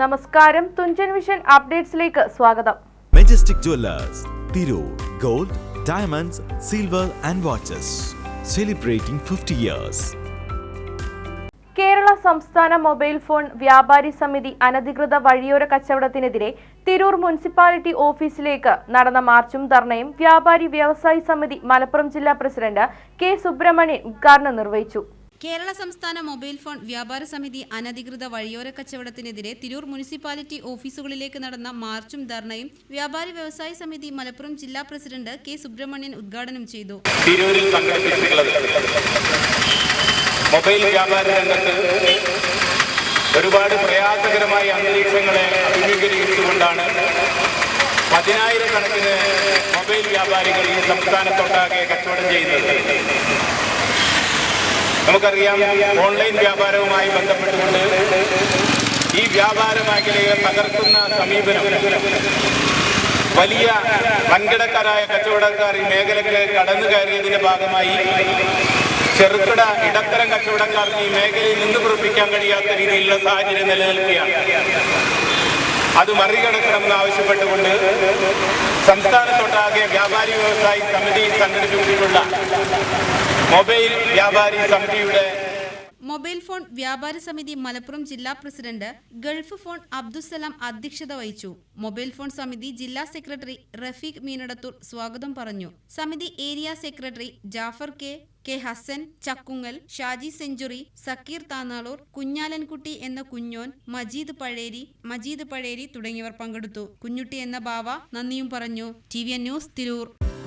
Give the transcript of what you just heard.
നമസ്കാരം. തുഞ്ചൻ വിഷൻ അപ്ഡേറ്റ്സിലേക്ക് സ്വാഗതം. Majestic jewellers Tirur gold diamonds silver and watches celebrating fifty years Kerala സംസ്ഥാന mobile phone വ്യാപാരി സമിതി അനധികൃത വഴിയോര കച്ചവടത്തിനെതിരെ തിരൂർ മുനിസിപ്പാലിറ്റി ഓഫീസിലേക്ക് നടന്ന മാർച്ചും ധർണയും വ്യാപാരി വ്യവസായി സമിതി മലപ്പുറം ജില്ലാ പ്രസിഡന്റ് കെ സുബ്രഹ്മണ്യൻ ഉദ്ഘാടനം നിർവഹിച്ചു. കേരള സംസ്ഥാന മൊബൈൽ ഫോൺ വ്യാപാര സമിതി അനധികൃത വഴിയോര കച്ചവടത്തിനെതിരെ തിരൂർ മുനിസിപ്പാലിറ്റി ഓഫീസുകളിലേക്ക് നടന്ന മാർച്ചും ധർണയും വ്യാപാരി വ്യവസായ സമിതി മലപ്പുറം ജില്ലാ പ്രസിഡന്റ് കെ സുബ്രഹ്മണ്യൻ ഉദ്ഘാടനം ചെയ്തു. മൊബൈൽ വ്യാപാര രംഗത്ത് ഒരുപാട് പ്രയാസകരമായ അന്തരീക്ഷങ്ങളെ അഭിമുഖീകരിച്ചുകൊണ്ടാണ് പതിനായിരക്കണക്കിന് മൊബൈൽ വ്യാപാരികൾ ഈ സംസ്ഥാനത്തൊട്ടാകെ കച്ചവടം ചെയ്യുന്നത്. നമുക്കറിയാം ഓൺലൈൻ വ്യാപാരവുമായി ബന്ധപ്പെട്ടുകൊണ്ട് ഈ വ്യാപാര മേഖലയെ തകർക്കുന്ന സമീപനം വലിയ വൻകിടക്കാരായ കച്ചവടക്കാർ ഈ മേഖലയ്ക്ക് കടന്നു കയറിയതിന്റെ ഭാഗമായി ചെറുകിട ഇടത്തരം കച്ചവടക്കാർക്ക് ഈ മേഖലയിൽ നിന്ന് പുറപ്പിക്കാൻ കഴിയാത്ത രീതിയിലുള്ള സാഹചര്യം നിലനിൽക്കുകയാണ്. അത് മറികടക്കണമെന്ന് ആവശ്യപ്പെട്ടുകൊണ്ട് സംസ്ഥാനത്തൊട്ടാകെ വ്യാപാരി വ്യവസായി സമിതി സംഘടിപ്പിച്ചിട്ടുള്ള മൊബൈൽ വ്യാപാരി സമിതിയുടെ മൊബൈൽ ഫോൺ വ്യാപാര സമിതി മലപ്പുറം ജില്ലാ പ്രസിഡന്റ് ഗൾഫ് ഫോൺ അബ്ദുസലാം അധ്യക്ഷത വഹിച്ചു. മൊബൈൽ ഫോൺ സമിതി ജില്ലാ സെക്രട്ടറി റഫീഖ് മീനടത്തൂർ സ്വാഗതം പറഞ്ഞു. സമിതി area secretary Jafar K K Hassan Chakkungal Shaji century Sakkeer Thannalur Kunhalankutty എന്ന കുഞ്ഞോൻ മജീദ് പഴേരി മജീദ് പഴേരി തുടങ്ങിയവർ പങ്കെടുത്തു. കുഞ്ഞുട്ടി എന്ന ബാവ നന്ദിയും പറഞ്ഞു. T V news Tirur.